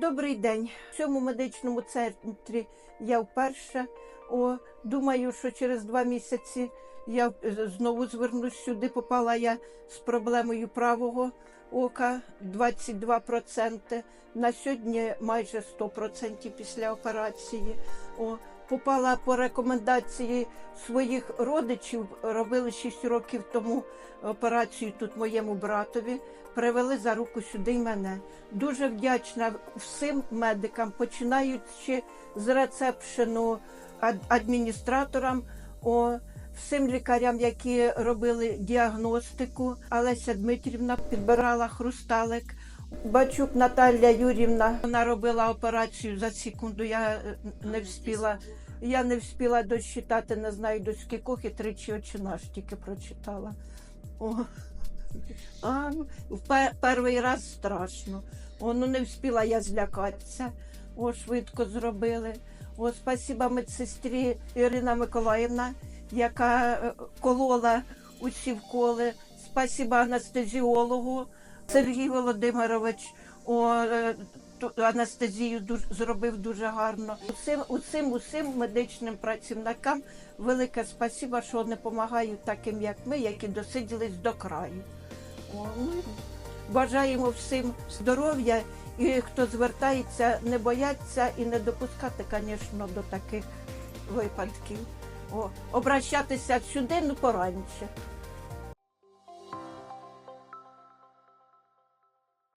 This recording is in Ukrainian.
Добрий день. В цьому медичному центрі я вперше. О, думаю, що через два місяці я знову звернусь сюди. Попала я з проблемою правого ока 22%. На сьогодні майже 100% після операції. О, попала по рекомендації своїх родичів. Робили 6 років тому операцію тут моєму братові. Привели за руку сюди й мене. Дуже вдячна всім медикам, починаючи з рецепшену ад- адміністраторам, о, всім лікарям, які робили діагностику. Олеся Дмитрівна підбирала хрусталик. Бачук Наталя Юрівна вона робила операцію за секунду. Я е, не встигла. Я не встигла дочитати, не знаю до скількох і тричі очі наш тільки прочитала. О. А, в пе- перший раз страшно. О, ну не встигла я злякатися. О, швидко зробили. О, спасіба медсестрі Ірина Миколаївна, яка е, колола усі вколи. Спасіба анестезіологу Сергій Володимирович. О, е, анестезію зробив дуже гарно. Усім, усім, усім медичним працівникам велике спасіба, що вони допомагають таким, як ми, які досиділись до краю. О, ну, і бажаємо всім здоров'я і хто звертається, не бояться і не допускати, звісно, до таких випадків. О, обращатися сюди, ну пораніше.